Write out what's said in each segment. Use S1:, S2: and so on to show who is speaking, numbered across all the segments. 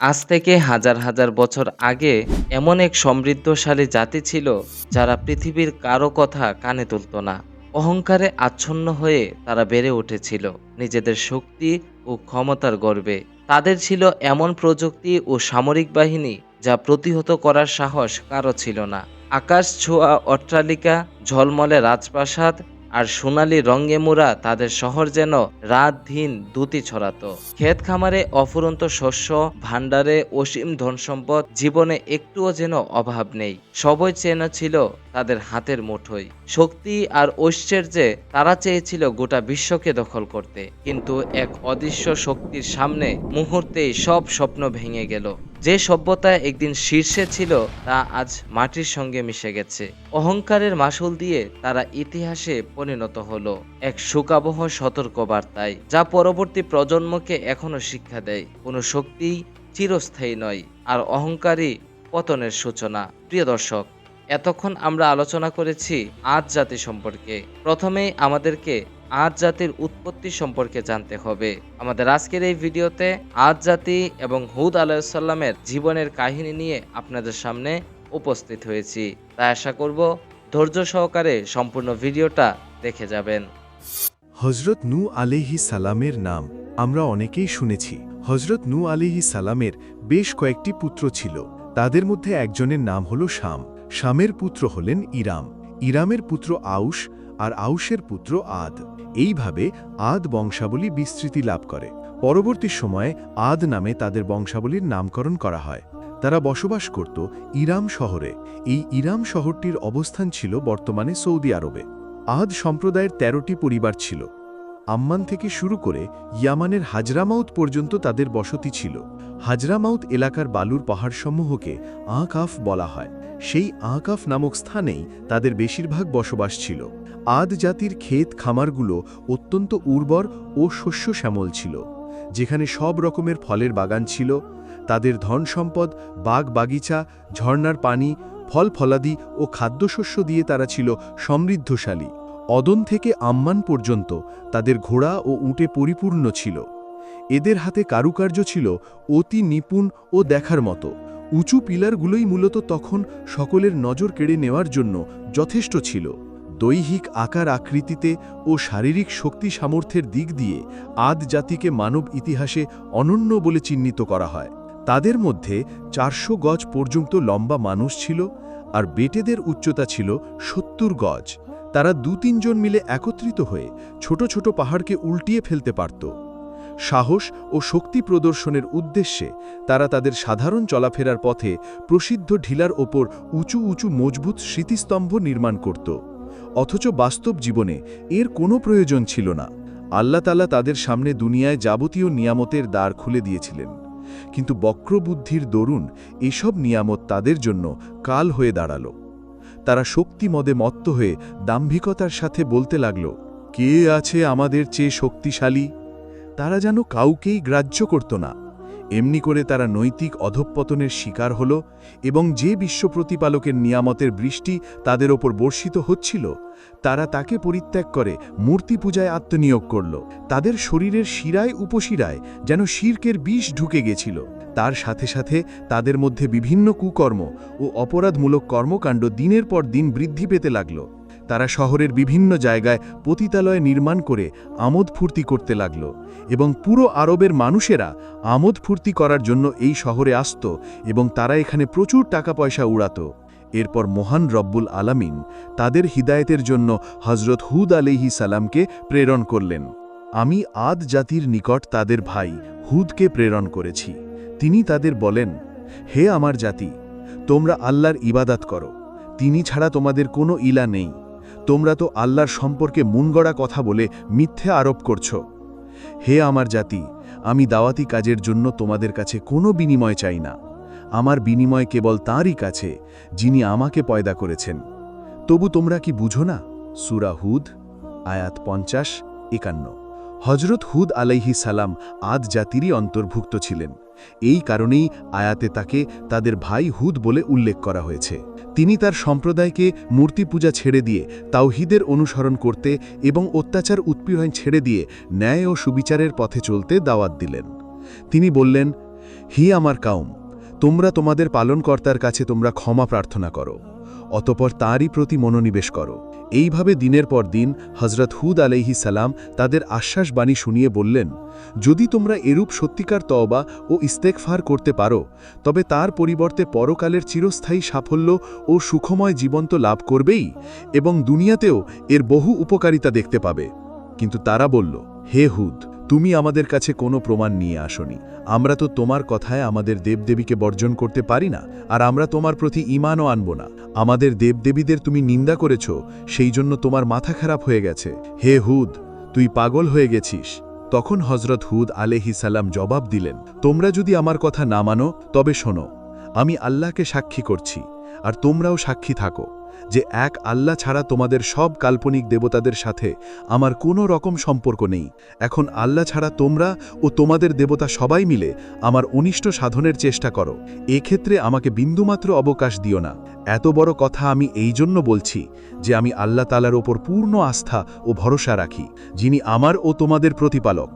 S1: আজ থেকে হাজার হাজার বছর আগে এমন এক সমৃদ্ধশালী জাতি ছিল যারা পৃথিবীর কারও কথা কানে তুলত না। অহংকারে আচ্ছন্ন হয়ে তারা বেড়ে উঠেছিল নিজেদের শক্তি ও ক্ষমতার গর্বে। তাদের ছিল এমন প্রযুক্তি ও সামরিক বাহিনী যা প্রতিহত করার সাহস কারও ছিল না। আকাশ, ছোঁয়া, অট্টালিকা, ঝলমলে রাজপ্রাসাদ আর সোনালি রঙে মোড়া তাদের শহর যেন রাত দিন দুতি ছড়াত। ক্ষেত খামারে অফুরন্ত শস্য, ভাণ্ডারে অসীম ধন সম্পদ জীবনে একটুও যেন অভাব নেই। সবই চেনা ছিল তাদের হাতের মুঠোয়। শক্তি আর ঐশ্বর্যে তারা চেয়েছিল গোটা বিশ্বকে দখল করতে। কিন্তু এক অদৃশ্য শক্তির সামনে মুহূর্তেই সব স্বপ্ন ভেঙে গেল। যে সভ্যতা একদিন শীর্ষে ছিল, তা আজ মাটির সঙ্গে মিশে গেছে। অহংকারের মাসুল দিয়ে তারা ইতিহাসে পরিণত হলো। এক সুকাবহ সতর্কবার্তায়, যা পরবর্তী প্রজন্মকে এখনও শিক্ষা দেয়। কোনো শক্তিই চিরস্থায়ী নয়, আর অহংকারই পতনের সূচনা। প্রিয় দর্শক এতক্ষণ আমরা আলোচনা করেছি আজ জাতি সম্পর্কে। প্রথমেই আমাদেরকে আজ জাতির উৎপত্তি সম্পর্কে জানতে হবে। আমাদের আজকের এই ভিডিওতে আজ জাতি এবং হুদ আলাইসাল্লামের জীবনের কাহিনী নিয়ে আপনাদের সামনে উপস্থিত হয়েছি। তাই আশা করব ধৈর্য সহকারে সম্পূর্ণ ভিডিওটা দেখে যাবেন।
S2: হজরত নু আলিহি সালামের নাম আমরা অনেকেই শুনেছি। হজরত নু আলিহি সালামের বেশ কয়েকটি পুত্র ছিল। তাদের মধ্যে একজনের নাম হল শাম। শামের পুত্র হলেন ইরাম। ইরামের পুত্র আউশ আর আউশের পুত্র আদ। এইভাবে আদ বংশাবলী বিস্তৃতি লাভ করে। পরবর্তী সময়ে আদ নামে তাদের বংশাবলীর নামকরণ করা হয়। তারা বসবাস করত ইরাম শহরে। এই ইরাম শহরটির অবস্থান ছিল বর্তমানে সৌদি আরবে। আদ সম্প্রদায়ের ১৩টি পরিবার ছিল। আম্মান থেকে শুরু করে ইয়ামানের হাজরামাউত পর্যন্ত তাদের বসতি ছিল। হাজরামাউত এলাকার বালুর পাহাড়সমূহকে আঁকাফ বলা হয়। সেই আঁকাফ নামক স্থানেই তাদের বেশিরভাগ বসবাস ছিল। আদ জাতির ক্ষেত খামারগুলো অত্যন্ত উর্বর ও শস্য শ্যামল ছিল, যেখানে সব রকমের ফলের বাগান ছিল। তাদের ধন সম্পদ, বাগ বাগিচা ঝর্ণার পানি, ফল ফলাদি ও খাদ্যশস্য দিয়ে তারা ছিল সমৃদ্ধশালী। অদন থেকে আম্মান পর্যন্ত তাদের ঘোড়া ও উটে পরিপূর্ণ ছিল। এদের হাতে কারুকার্য ছিল অতি নিপুণ ও দেখার মতো। উঁচু পিলারগুলোই মূলত তখন সকলের নজর কেড়ে নেওয়ার জন্য যথেষ্ট ছিল। দৈহিক আকার আকৃতিতে ও শারীরিক শক্তি সামর্থ্যের দিক দিয়ে আদ জাতিকে মানব ইতিহাসে অনন্য বলে চিহ্নিত করা হয়। তাদের মধ্যে চারশো গজ পর্যন্ত লম্বা মানুষ ছিল আর বেটেদের উচ্চতা ছিল সত্তর গজ। তারা দু তিনজন মিলে একত্রিত হয়ে ছোট ছোট পাহাড়কে উল্টিয়ে ফেলতে পারত। সাহস ও শক্তি প্রদর্শনের উদ্দেশ্যে তারা তাদের সাধারণ চলাফেরার পথে প্রসিদ্ধ ঢিলার ওপর উঁচু উঁচু মজবুত স্মৃতিস্তম্ভ নির্মাণ করত। অথচ বাস্তব জীবনে এর কোনো প্রয়োজন ছিল না। আল্লাতালা তাদের সামনে দুনিয়ায় যাবতীয় নিয়ামতের দ্বার খুলে দিয়েছিলেন। কিন্তু বক্রবুদ্ধির দরুন এসব নিয়ামত তাদের জন্য কাল হয়ে দাঁড়াল। তারা শক্তিমদে মত্ত হয়ে দাম্ভিকতার সাথে বলতে লাগল, কে আছে আমাদের চেয়ে শক্তিশালী? তারা যেন কাউকেই গ্রাহ্য করত না। এমনি করে তারা নৈতিক অধঃপতনের শিকার হল এবং যে বিশ্ব প্রতিপালকের নিয়ামতের বৃষ্টি তাদের ওপর বর্ষিত হচ্ছিল, তারা তাকে পরিত্যাগ করে, মূর্তি পূজায় আত্মনিয়োগ করল। তাদের শরীরের শিরায় উপশিরায় যেন শির্কের বিষ ঢুকে গেছিল। তার সাথে সাথে তাদের মধ্যে বিভিন্ন কুকর্ম ও অপরাধমূলক কর্মকাণ্ড দিনের পর দিন বৃদ্ধি পেতে লাগল। তারা শহরের বিভিন্ন জায়গায় পতিতালয় নির্মাণ করে আমোদ ফুর্তি করতে লাগল এবং পুরো আরবের মানুষেরা আমোদ ফুর্তি করার জন্য এই শহরে আসত এবং তারা এখানে প্রচুর টাকা পয়সা উড়াত। এরপর মহান রব্বুল আলামিন তাদের হিদায়তের জন্য হজরত হুদ আলিহি সালামকে প্রেরণ করলেন। আমি আদ জাতির নিকট তাদের ভাই হুদকে প্রেরণ করেছি। তিনি তাদের বলেন, হে আমার জাতি, তোমরা আল্লাহর ইবাদাত করো। তিনি ছাড়া তোমাদের কোনো ইলা নেই। তোমরা তো আল্লাহর সম্পর্কে মুনগড়া কথা বলে মিথ্যে আরোপ করছ। হে আমার জাতি, আমি দাওয়াতি কাজের জন্য তোমাদের কাছে কোনো বিনিময় চাই না। আমার বিনিময় কেবল তাঁরই কাছে, যিনি আমাকে পয়দা করেছেন। তবু তোমরা কি বুঝো না? সুরা হুদ, আয়াত পঞ্চাশ, একান্ন। হজরত হুদ আলাইহি সালাম আদ জাতিরই অন্তর্ভুক্ত ছিলেন। এই কারণেই আয়াতে তাকে তাদের ভাই হুদ বলে উল্লেখ করা হয়েছে। তিনি তার সম্প্রদায়কে মূর্তি পূজা ছেড়ে দিয়ে, তাওহিদের অনুসরণ করতে এবং অত্যাচার উৎপীড়ন ছেড়ে দিয়ে ন্যায় ও সুবিচারের পথে চলতে দাওয়াত দিলেন। তিনি বললেন, হি আমার কাউম, তোমরা তোমাদের পালনকর্তার কাছে তোমরা ক্ষমা প্রার্থনা করো। অতপর তাঁরই প্রতি মনোনিবেশ করো। এইভাবে দিনের পর দিন হজরত হুদ আলাইহি সালাম তাদের আশ্বাসবাণী শুনিয়ে বললেন, যদি তোমরা এরূপ সত্যিকার তওবা ও ইস্তেকফার করতে পারো, তবে তার পরিবর্তে পরকালের চিরস্থায়ী সাফল্য ও সুখময় জীবন্ত লাভ করবেই এবং দুনিয়াতেও এর বহু উপকারিতা দেখতে পাবে। কিন্তু তারা বলল, হে হুদ তুমি আমাদের কাছে কোনো প্রমাণ নিয়ে আসনি। আমরা তো তোমার কথায় আমাদের দেবদেবীকে বর্জন করতে পারি না, আর আমরা তোমার প্রতি ইমানও আনব না। আমাদের দেবদেবীদের তুমি নিন্দা করেছ, সেই জন্য তোমার মাথা খারাপ হয়ে গেছে। হে হুদ, তুই পাগল হয়ে গেছিস। তখন হজরত হুদ আলেহি সালাম জবাব দিলেন, তোমরা যদি আমার কথা না মানো, তবে শোনো, আমি আল্লাহকে সাক্ষী করছি, আর তোমরাও সাক্ষী থাকো। যে এক আল্লাহ ছাড়া তোমাদের সব কাল্পনিক দেবতাদের সাথে আমার কোনো রকম সম্পর্ক নেই। এখন আল্লাহ ছাড়া তোমরা ও তোমাদের দেবতা সবাই মিলে আমার অনিষ্ট সাধনের চেষ্টা করো। এক্ষেত্রে আমাকে বিন্দুমাত্র অবকাশ দিও না। এত বড় কথা আমি এই জন্য বলছি যে আমি আল্লাহ তালার ওপর পূর্ণ আস্থা ও ভরসা রাখি, যিনি আমার ও তোমাদের প্রতিপালক।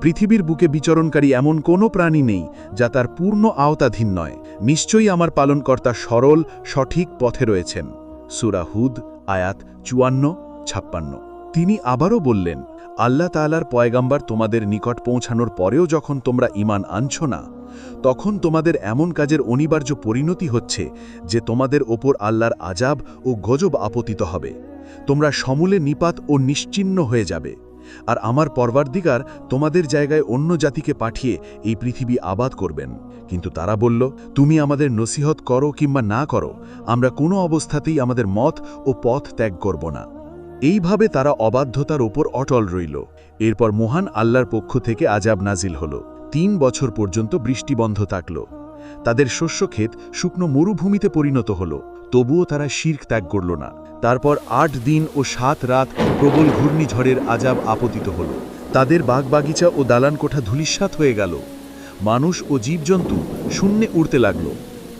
S2: পৃথিবীর বুকে বিচরণকারী এমন কোনো প্রাণী নেই যা তার পূর্ণ আওতাধীন নয়। নিশ্চয়ই আমার পালনকর্তা সরল, সঠিক পথে রয়েছেন। সুরা হুদ, আয়াত চুয়ান্ন, ছাপ্পান্ন। তিনি আবারও বললেন, আল্লাহ তালার পয়গাম্বার তোমাদের নিকট পৌঁছানোর পরেও যখন তোমরা ইমান আনছ না, তখন তোমাদের এমন কাজের অনিবার্য পরিণতি হচ্ছে যে তোমাদের ওপর আল্লাহর আজাব ও গজব আপতিত হবে। তোমরা সমূলে নিপাত ও নিশ্চিন্ন হয়ে যাবে। আর আমার পরবারদিগার তোমাদের জায়গায় অন্য জাতিকে পাঠিয়ে এই পৃথিবী আবাদ করবেন। কিন্তু তারা বলল, তুমি আমাদের নসিহত করো কিংবা না করো, আমরা কোনো অবস্থাতেই আমাদের মত ও পথ ত্যাগ করব না। এইভাবে তারা অবাধ্যতার ওপর অটল রইল। এরপর মহান আল্লাহর পক্ষ থেকে আজাব নাজিল হল। তিন বছর পর্যন্ত বৃষ্টি বন্ধ থাকল। তাদের শস্যক্ষেত শুকনো মরুভূমিতে পরিণত হল। তবুও তারা শির্ক ত্যাগ করল না। তারপর আট দিন ও সাত রাত প্রবল ঘূর্ণিঝড়ের আজাব আপতিত হল। তাদের বাগবাগিচা ও দালান কোঠা ধূলিসাৎ হয়ে গেল। মানুষ ও জীবজন্তু শূন্যে উড়তে লাগল।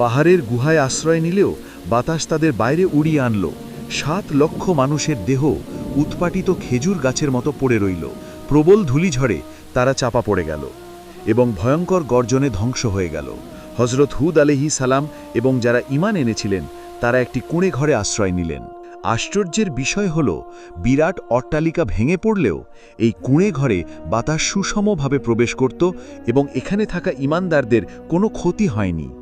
S2: পাহাড়ের গুহায় আশ্রয় নিলেও বাতাস তাদের বাইরে উড়িয়ে আনল। সাত লক্ষ মানুষের দেহ উৎপাটিত খেজুর গাছের মতো পড়ে রইল। প্রবল ধূলিঝড়ে তারা চাপা পড়ে গেল এবং ভয়ঙ্কর গর্জনে ধ্বংস হয়ে গেল। হজরত হুদ আলহি সালাম এবং যারা ইমান এনেছিলেন, তারা একটি কুঁড়ে ঘরে আশ্রয় নিলেন। আশ্চর্যের বিষয় হল, বিরাট অট্টালিকা ভেঙে পড়লেও এই কুঁড়ে ঘরে বাতাস সুষমভাবে প্রবেশ করত এবং এখানে থাকা ইমানদারদের কোনো ক্ষতি হয়নি।